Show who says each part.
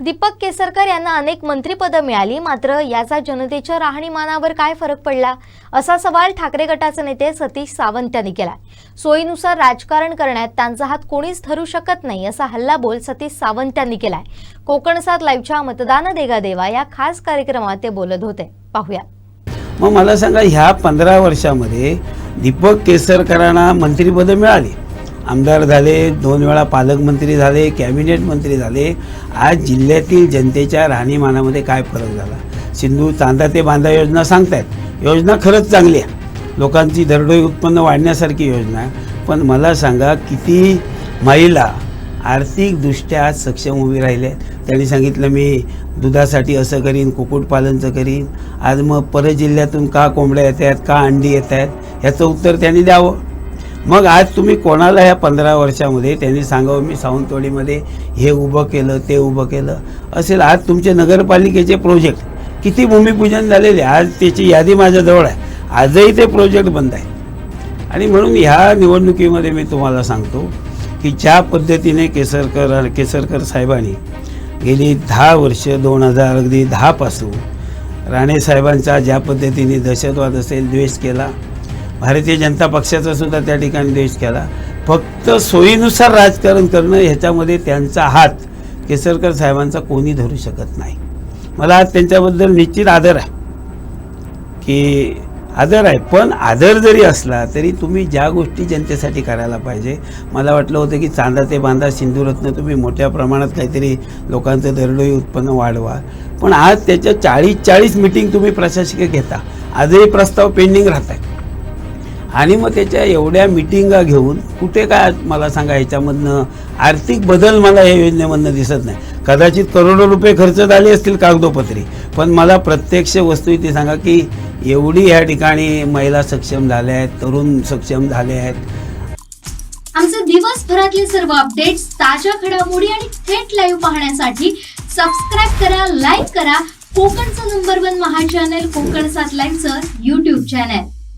Speaker 1: दीपक केसरकर यांना अनेक मंत्रिपदं मिळाली. मात्र याचा जनतेच्या राहणीमानावर काय फरक पडला? असा सवाल ठाकरे गटाचे नेते सतीश सावंत यांनी केला सोयीनुसार राजकारण करण्यात त्यांचा हात कोणीच धरू शकत नाही असा हल्लाबोल सतीश सावंत यांनी केलाय. कोकणसात लाईव्हच्या मतदान देगा देवा या खास कार्यक्रमात ते बोलत होते. पाहूया.
Speaker 2: मग मला सांगा ह्या पंधरा वर्षामध्ये दीपक केसरकरांना मंत्रिपद मिळाली. आमदार झाले दोन वेळा पालकमंत्री झाले कॅबिनेट मंत्री झाले. आज जिल्ह्यातील जनतेच्या राहणीमानामध्ये काय फरक झाला? सिंधू चांदा ते बांधा योजना सांगतायत. योजना खरंच चांगली आहे लोकांची दरडोई उत्पन्न वाढण्यासारखी योजना आहे. पण मला सांगा किती महिला आर्थिकदृष्ट्या आज सक्षम उभी राहिले त्यांनी सांगितलं मी दुधासाठी असं करीन कुक्कुटपालनचं करीन. आज मग परत जिल्ह्यातून का कोंबड्या येत आहेत का अंडी येत आहेत ह्याचं उत्तर त्यांनी द्यावं. मग आज तुम्ही कोणाला ह्या पंधरा वर्षामध्ये त्यांनी सांगावं मी सावंतवाडीमध्ये हे उभं केलं ते उभं केलं? असेल आज तुमचे नगरपालिकेचे प्रोजेक्ट किती भूमिपूजन झालेले आज त्याची यादी माझ्याजवळ आहे. आजही ते प्रोजेक्ट बंद आहे. आणि म्हणून ह्या निवडणुकीमध्ये मी तुम्हाला सांगतो की ज्या पद्धतीने केसरकर केसरकर साहेबांनी गेली दहा वर्ष दोन हजार अगदी दहापासून राणे साहेबांचा ज्या पद्धतीने दहशतवाद असेल द्वेष केला भारतीय जनता पक्षाचा सुद्धा त्या ठिकाणी द्वेष केला. फक्त सोयीनुसार राजकारण करणं ह्याच्यामध्ये त्यांचा हात केसरकर साहेबांचा कोणी धरू शकत नाही. मला आज त्यांच्याबद्दल निश्चित आदर आहे. की आदर आहे पण आदर जरी असला तरी तुम्ही ज्या गोष्टी जनतेसाठी करायला पाहिजे. मला वाटलं होतं की चांदा ते बांधा सिंधुरत्न तुम्ही मोठ्या प्रमाणात काहीतरी लोकांचं दरडोई उत्पन्न वाढवा. पण आज त्याच्या चाळीस चाळीस मिटिंग तुम्ही प्रशासकीय घेता. आजही प्रस्ताव पेंडिंग राहत आहे आणि मग त्याच्या एवढ्या मिटिंगा घेऊन कुठे काय मला सांगा याच्यामधनं आर्थिक बदल मला या योजनेमधनं दिसत नाही. कदाचित करोडो रुपये खर्च झाले असतील कागदोपत्री पण मला प्रत्यक्ष वस्तू इथे सांगा की एवढी ह्या ठिकाणी महिला सक्षम झाल्या आहेत तरुण सक्षम झाले आहेत.
Speaker 3: आमचे दिवसभरातले सर्व अपडेट्स ताज्या घडामोडी आणि थेट लाईव्ह पाहण्यासाठी सबस्क्राईब करा लाईक करा. कोकणचं नंबर वन महा चॅनल कोकण सात लाईनचं युट्यूब चॅनल